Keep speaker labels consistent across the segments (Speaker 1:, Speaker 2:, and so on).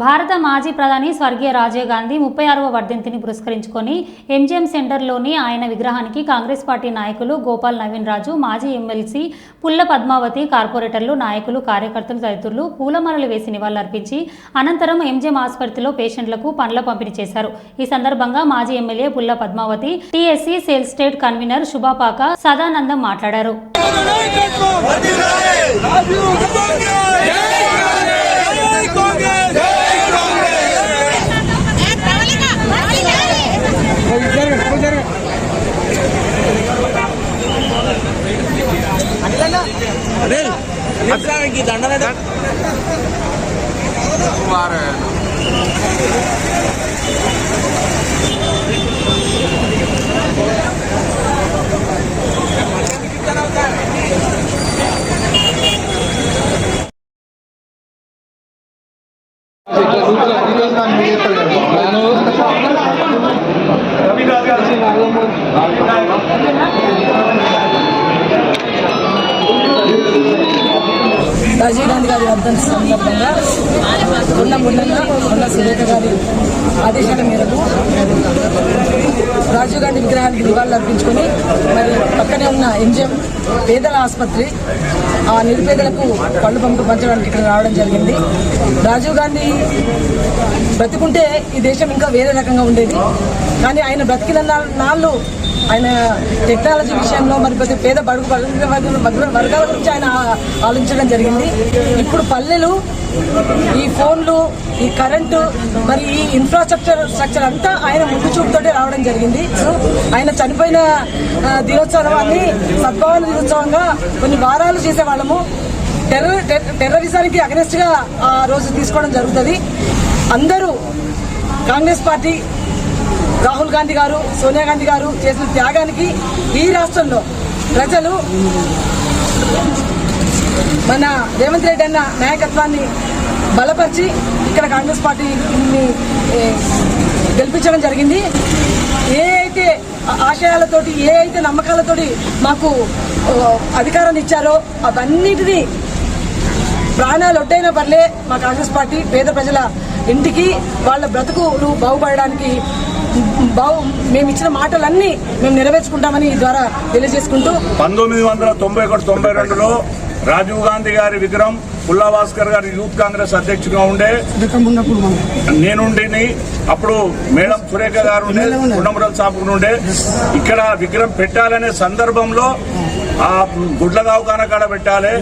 Speaker 1: భారత మాజీ ప్రధాని స్వర్గీయ రాజీవ్ గాంధీ ముప్పై ఆరవ వర్ధంతిని పురస్కరించుకొని ఎంజిఎం సెంటర్లోని ఆయన విగ్రహానికి కాంగ్రెస్ పార్టీ నాయకులు గోపాల్ నవీన్ రాజు మాజీ ఎమ్మెల్సీ పుల్ల పద్మావతి కార్పొరేటర్లు నాయకులు కార్యకర్తలు తదితరులు పూలమాలలు వేసి నివాళులర్పించి అనంతరం ఎంజిఎం ఆసుపత్రిలో పేషెంట్లకు పనుల పంపిణీ చేశారు. ఈ సందర్భంగా మాజీ MLA Pulla Padmavathi TSC cell state convener Subhapaka Sadanandam మాట్లాడారు.
Speaker 2: దండన
Speaker 3: రాజీవ్ గాంధీ గారి వర్ధంతి సందర్భంగా ఉన్న ముండంగా ఉన్న సురేఖ గారి ఆదేశాల మేరకు రాజీవ్ గాంధీ విగ్రహానికి నివాళులు అర్పించుకొని మరి పక్కనే ఉన్న ఎంజిఎం పేదల ఆసుపత్రి ఆ నిరుపేదలకు పళ్ళు పంపు పంచడానికి ఇక్కడ రావడం జరిగింది. రాజీవ్ గాంధీ బ్రతికుంటే ఈ దేశం ఇంకా వేరే రకంగా ఉండేది. కానీ ఆయన బ్రతికిన నాళ్ళు ఆయన టెక్నాలజీ విషయంలో మరి కొద్ది పేద బడుగు వర్గ వర్గాల గురించి ఆయన ఆలోచించడం జరిగింది. ఇప్పుడు పల్లెలు ఈ ఫోన్లు ఈ కరెంటు మరి ఈ ఇన్ఫ్రాస్ట్రక్చర్ స్ట్రక్చర్ అంతా ఆయన ముందు చూపుతోటే రావడం జరిగింది. సో ఆయన చనిపోయిన దినోత్సవాన్ని సద్భావన దినోత్సవంగా కొన్ని వారాలు చేసేవాళ్ళము. టెర్రర్ టెర్ర- టెర్రరిజానికి అగనెస్ట్గా ఆ రోజు తీసుకోవడం జరుగుతుంది. అందరూ కాంగ్రెస్ పార్టీ రాహుల్ గాంధీ గారు సోనియా గాంధీ గారు చేసిన త్యాగానికి ఈ రాష్ట్రంలో ప్రజలు మన రేవంత్ రెడ్డి అన్న నాయకత్వాన్ని బలపరిచి ఇక్కడ కాంగ్రెస్ పార్టీని గెలిపించడం జరిగింది. ఏ అయితే ఆశయాలతోటి ఏ అయితే నమ్మకాలతోటి మాకు అధికారాన్ని ఇచ్చారో అవన్నిటినీ ప్రాణాలు ఒడ్డైనా పర్లే మా కాంగ్రెస్ పార్టీ పేద ప్రజల ఇంటికి వాళ్ళ బ్రతుకులు బాగుపడడానికి బాగు మేము ఇచ్చిన మాటలన్నీ మేము నెరవేర్చుకుంటామని ఈ ద్వారా తెలియజేసుకుంటూ
Speaker 4: పంతొమ్మిది వందల తొంభై ఒకటి తొంభై రెండులో రాజీవ్ గాంధీ గారి విగ్రహం పుల్లా భాస్కర్ గారి యూత్ కాంగ్రెస్ అధ్యక్షుడిగా ఉండే నేనుండి అప్పుడు మేడం సురేఖ గారు ఉండే గుండమరల్ సాపు ఉండే. ఇక్కడ విగ్రహం పెట్టాలనే సందర్భంలో ఆ గుడ్ల దవాఖాన కాడ పెట్టాలి.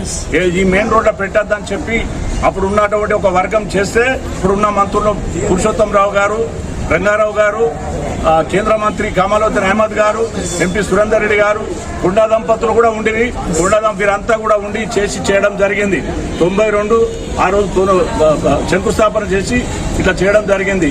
Speaker 4: ఈ మెయిన్ రోడ్లో పెట్టద్దని చెప్పి అప్పుడు ఉన్నటువంటి ఒక వర్గం చేస్తే ఇప్పుడున్న మంత్రులు పురుషోత్తం రావు గారు రంగారావు గారు కేంద్ర మంత్రి కమలోద్దీన్ అహ్మద్ గారు ఎంపీ సురేందర్ రెడ్డి గారు గుండా దంపతులు కూడా ఉండి గుండా వీరంతా కూడా ఉండి చేసి చేయడం జరిగింది. తొంభై రెండు ఆ రోజు శంకుస్థాపన చేసి ఇట్లా చేయడం జరిగింది.